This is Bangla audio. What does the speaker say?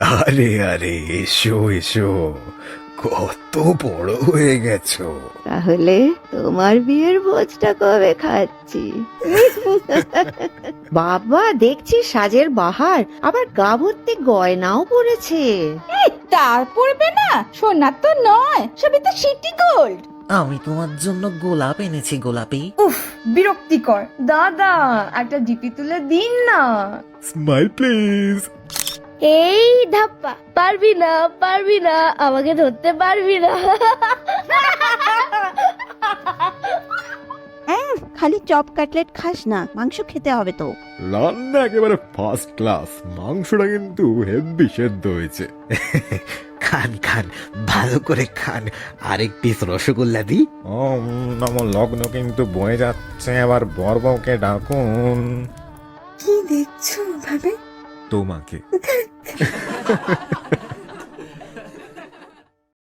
আরে আরে এসো এসো। কত বড় হয়ে গেছো। তাহলে তোমার বিয়ের ভোজটা কবে খাচ্ছি? বাবা দেখছি সাজের বাহার আবার গা ভর্তি গয়নাও পড়েছে তার পড়বে না সোনার তো নয় সবই তো সিটি গোল্ড। আমি তোমার জন্য গোলাপ এনেছি গোলাপি। উফ বিরক্তিকর। দাদা একটা জিপি তুলে দিন না। স্মাইল প্লিজ এই ধাপ্পা। পারবি না পারবি না আমাকে ধরতে পারবি না। খালি চপ কাটলেট খাস না মাংস খেতে হবে তো। রান্না একেবারে ফার্স্ট ক্লাস মাংসটা কিন্তু হেভি সেদ্ধ হয়েছে। খান খান ভালো করে খান। আরেক পিস রসগোল্লা দি। আমার লগ্ন কিন্তু বয়ে যাচ্ছে আবার বর বউকে ডাকুন। কি দেখছ ভাবে? 너무 많게.